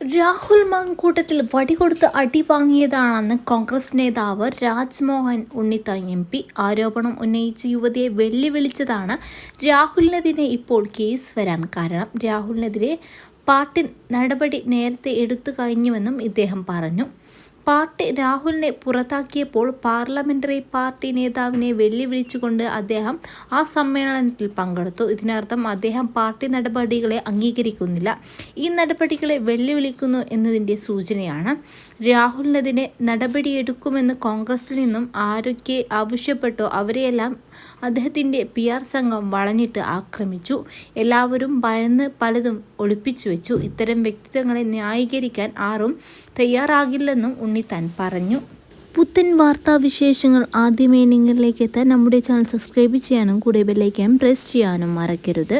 രാഹുൽ മാങ്കൂട്ടത്തിൽ വടികൊടുത്ത് അടി വാങ്ങിയതാണെന്ന് കോൺഗ്രസ് നേതാവ് Rajmohan ഉണ്ണിത്ത M P ആരോപണം ഉന്നയിച്ച് യുവതിയെ വെല്ലുവിളിച്ചതാണ് രാഹുലിനെതിരെ ഇപ്പോൾ കേസ് വരാൻ കാരണം. രാഹുലിനെതിരെ പാർട്ടി നടപടി നേരത്തെ എടുത്തു കഴിഞ്ഞുവെന്നും ഇദ്ദേഹം പറഞ്ഞു. പാർട്ടി രാഹുലിനെ പുറത്താക്കിയപ്പോൾ പാർലമെന്ററി പാർട്ടി നേതാവിനെ വെല്ലുവിളിച്ചുകൊണ്ട് അദ്ദേഹം ആ സമ്മേളനത്തിൽ പങ്കെടുത്തു. ഇതിനർത്ഥം അദ്ദേഹം പാർട്ടി നടപടികളെ അംഗീകരിക്കുന്നില്ല. ഈ നടപടികളെ വെല്ലുവിളിക്കുന്നു എന്നതിന്റെ സൂചനയാണ്. രാഹുലിനെതിരെ നടപടിയെടുക്കുമെന്ന് കോൺഗ്രസിൽ നിന്നും ആരൊക്കെ ആവശ്യപ്പെട്ടു അവരെയെല്ലാം അദ്ദേഹത്തിന്റെ പി ആർ സംഘം വളഞ്ഞിട്ട് ആക്രമിച്ചു. എല്ലാവരും ഭയന്ന് പലതും ഒളിപ്പിച്ചു വെച്ചു ഇത്തരം വ്യക്തിത്വങ്ങളെ ന്യായീകരിക്കാൻ ആരും തയ്യാറാകില്ലെന്നും ഉണ്ണിത്താൻ പറഞ്ഞു പുത്തൻ വാർത്താ വിശേഷങ്ങൾ ആദ്യമേ നിങ്ങളിലേക്ക് എത്താൻ നമ്മുടെ ചാനൽ സബ്സ്ക്രൈബ് ചെയ്യാനും കൂടെ ബെല്ലൈക്കാൻ പ്രസ് ചെയ്യാനും മറക്കരുത്.